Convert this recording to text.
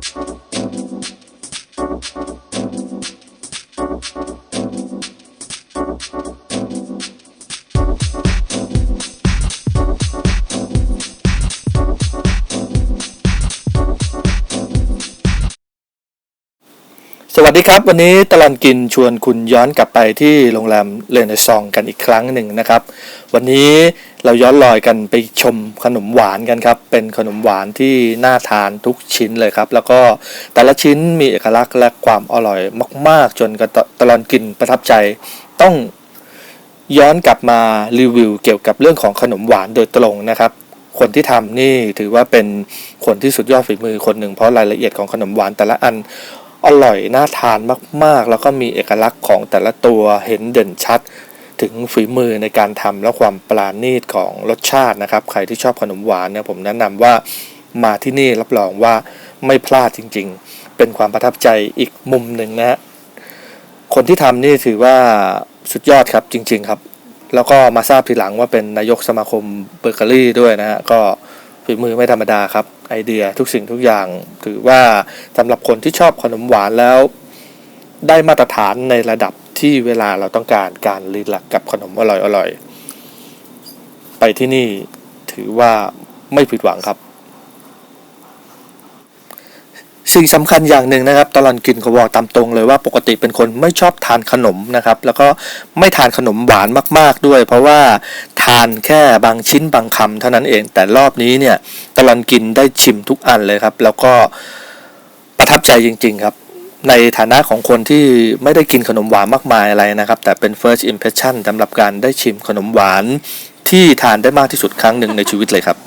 Thank you. สวัสดีครับ วันนี้ตลอดกินชวนคุณย้อนกลับไปที่โรงแรมเลนซองกันอีกครั้งหนึ่งนะครับ วันนี้เราย้อนลอยกันไปชมขนมหวานกันครับ เป็นขนมหวานที่น่าทานทุกชิ้นเลยครับ แล้วก็แต่ละชิ้นมีเอกลักษณ์และความอร่อยมาก ๆ จนกระตลอดกินประทับใจต้องย้อนกลับมารีวิวเกี่ยวกับเรื่องของขนมหวานโดยตรงนะครับคนที่ทำนี่ถือว่าเป็นคนที่สุดยอดฝีมือคนหนึ่งเพราะรายละเอียดของขนมหวานแต่ละอัน อร่อยน่าทานมากๆ แล้วก็มีเอกลักษณ์ของแต่ละตัวเห็นเด่นชัด ถึงฝีมือในการทำและความปราณีตของรสชาตินะครับ ใครที่ชอบขนมหวานเนี่ยผมแนะนำว่ามาที่นี่รับรองว่าไม่พลาดจริง ๆ เป็นความประทับใจอีกมุมหนึ่งนะฮะคนที่ทำนี่ถือว่าสุดยอดครับจริง ๆครับ แล้วก็มาทราบทีหลังว่าเป็นนายกสมาคมเบเกอรี่ด้วยนะฮะก็ ฝีมือไม่ธรรมดาครับ ไอเดียทุกสิ่งทุกอย่าง ถือว่าสำหรับคนที่ชอบขนมหวานแล้ว ได้มาตรฐานในระดับที่เวลาเราต้องการการรีลักกับขนมอร่อยๆ ไปที่นี่ถือว่าไม่ผิดหวังครับ สิ่งสำคัญอย่างหนึ่งนะครับ ตลอดกินเขาบอกตามตรงเลยว่าปกติเป็นคนไม่ชอบทานขนมนะครับ แล้วก็ไม่ทานขนมหวานมาก ๆด้วย เพราะว่าทานแค่บางชิ้นบางคำเท่านั้นเอง แต่รอบนี้เนี่ยตลอดกินได้ชิมทุกอันเลยครับ แล้วก็ประทับใจจริง ๆครับ ในฐานะของคนที่ไม่ได้กินขนมหวานมากมายอะไรนะครับ แต่เป็น first impression สำหรับการได้ชิมขนมหวานที่ทานได้มากที่สุดครั้งหนึ่งในชีวิตเลยครับ